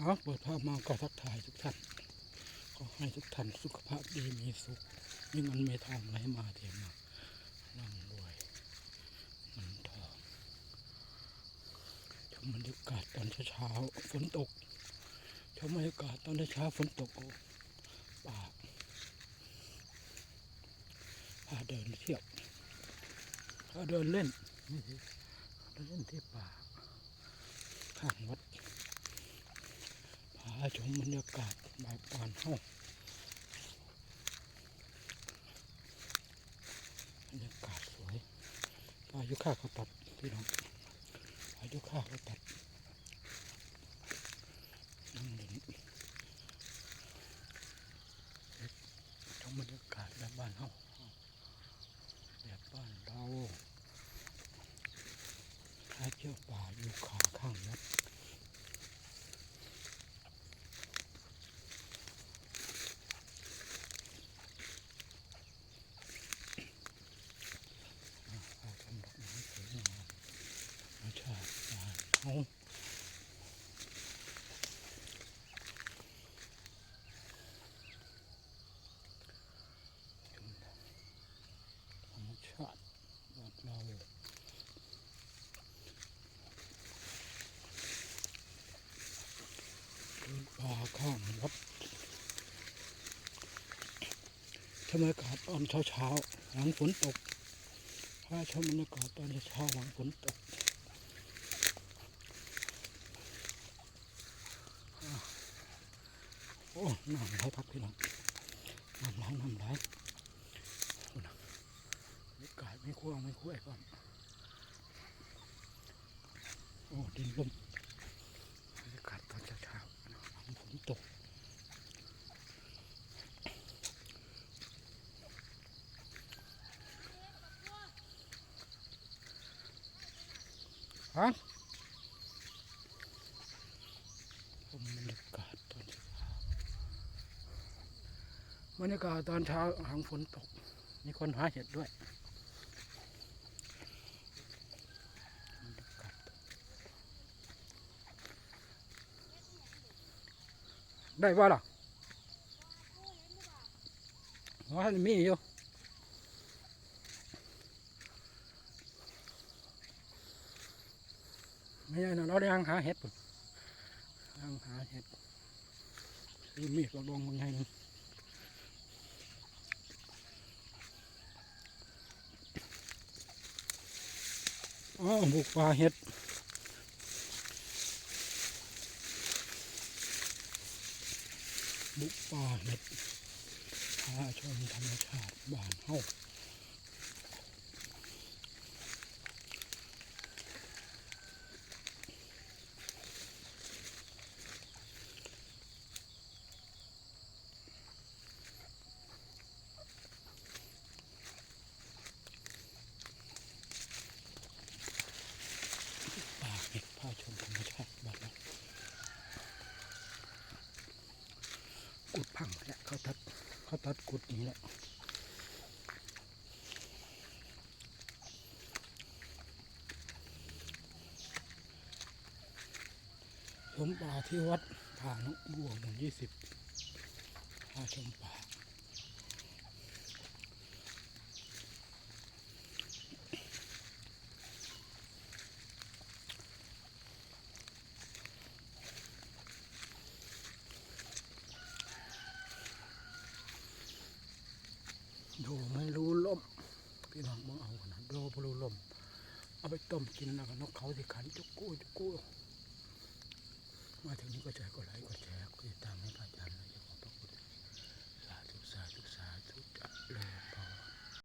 เอาเปิดภาพมาก็ทักทายทุกท่านก็ให้ทุกท่านสุขภาพดีมีสุขมีเงินมีทองไหลมาเทมาร่ำรวยเงินทองชมบรรยากาศตอนเช้าฝนตกชมบรรยากาศตอนเช้าฝนตกป่าพาเดินเที่ยวพาเดินเล่นนี่สิเดินเล่นที่ป่าข้างวัด ชมบรรยากาศแบบปานห้องบรรยากาศสวยพายุข้าเขาตัดพี่น้องพายุข้าเขาตัดนั่งเล่นชมบรรยากาศแบบบ้านเฮาแบบบ้านเราพาเที่ยวป่าอยู่ขาข้างวัด พาชมดอกไม้สวยงามธรรมชาติบ้าน เฮาธรรมชาติบ้านเราเดินป่าข้างวัดธรรมชาติตอนเช้าๆหลังฝนตกถ้าชมบรรยากาศตอนเช้าหลังฝนตกอะโอ้น้ำไหลพักพี่น้องน้ำไหลน้ำไหลโอ้นะบรรยากาศไม่คั่วไม่คั่วก่อนโอ้ดินลมบรรยากาศตอนเช้าๆฝนตกฮะชมบรรยากาศตอนเช้า บรรยากาศตอนเช้าหลังฝนตก มีคนหาเห็ดด้วยได้ว่าล่ะว่ามีอยู่ไม่ใช่นะเราได้หางหาเห็ดปุ่นหางหาเห็ดมีดมาลองมึงให้หนึง อ๋อบุกปลาเห็ดบุกป่าเห็ดพาชมธรรมชาติบ้านเห่าเห็ดพาชมธรรมชาติบ้านเรา กุดพังแหละเขาตัดเขาตัดกุดนี้แหละผมป่าที่วัดผ่านกบวกหนึ่งยี่สิบพาชมป่า โดไม่รู้ล่มพี่น้องมองเอาขนาดโดไม่รู้ล่มเอาไปต้มกินนะกับนกเขาที่ขันจุกู้จุกู้มาถึงนี้ก็ใจก็ไหลก็แฉก็ติดตามให้พระอาจารย์นะจะขอบพระคุณสาธุสาธุสาธุจะเลยพอ